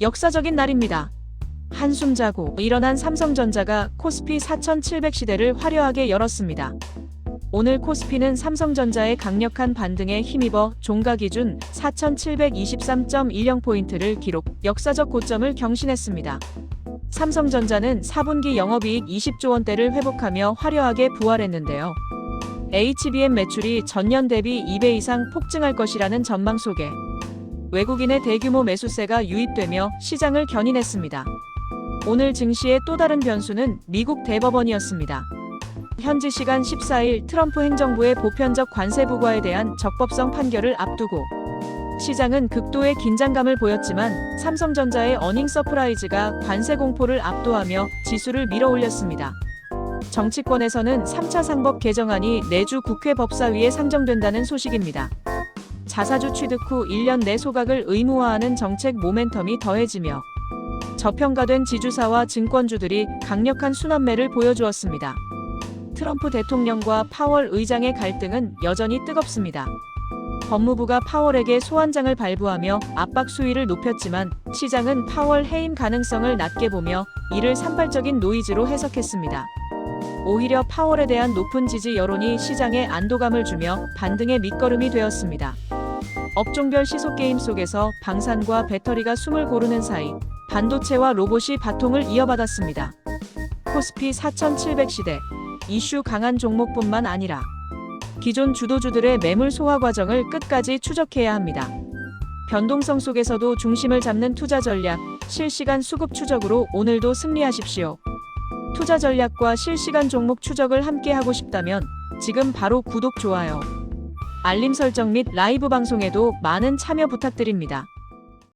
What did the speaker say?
역사적인 날입니다. 한숨 자고 일어난 삼성전자가 코스피 4700 시대를 화려하게 열었습니다. 오늘 코스피는 삼성전자의 강력한 반등에 힘입어 종가 기준 4723.10포인트를 기록, 역사적 고점을 경신했습니다. 삼성전자는 4분기 영업이익 20조 원대를 회복하며 화려하게 부활했는데요. HBM 매출이 전년 대비 2배 이상 폭증할 것이라는 전망 속에 외국인의 대규모 매수세가 유입되며 시장을 견인했습니다. 오늘 증시의 또 다른 변수는 미국 대법원이었습니다. 현지 시간 14일 트럼프 행정부의 보편적 관세 부과에 대한 적법성 판결을 앞두고 시장은 극도의 긴장감을 보였지만 삼성전자의 어닝 서프라이즈가 관세 공포를 압도하며 지수를 밀어올렸습니다. 정치권에서는 3차 상법 개정안이 내주 국회 법사위에 상정된다는 소식입니다. 자사주 취득 후 1년 내 소각을 의무화하는 정책 모멘텀이 더해지며 저평가된 지주사와 증권주들이 강력한 순환매를 보여주었습니다. 트럼프 대통령과 파월 의장의 갈등은 여전히 뜨겁습니다. 법무부가 파월에게 소환장을 발부하며 압박 수위를 높였지만 시장은 파월 해임 가능성을 낮게 보며 이를 산발적인 노이즈로 해석했습니다. 오히려 파월에 대한 높은 지지 여론이 시장에 안도감을 주며 반등의 밑거름이 되었습니다. 업종별 시속 게임 속에서 방산과 배터리가 숨을 고르는 사이 반도체와 로봇이 바통을 이어받았습니다. 코스피 4700 시대 이슈 강한 종목뿐만 아니라 기존 주도주들의 매물 소화 과정을 끝까지 추적해야 합니다. 변동성 속에서도 중심을 잡는 투자 전략, 실시간 수급 추적으로 오늘도 승리하십시오. 투자 전략과 실시간 종목 추적을 함께 하고 싶다면 지금 바로 구독, 좋아요, 알림 설정 및 라이브 방송에도 많은 참여 부탁드립니다.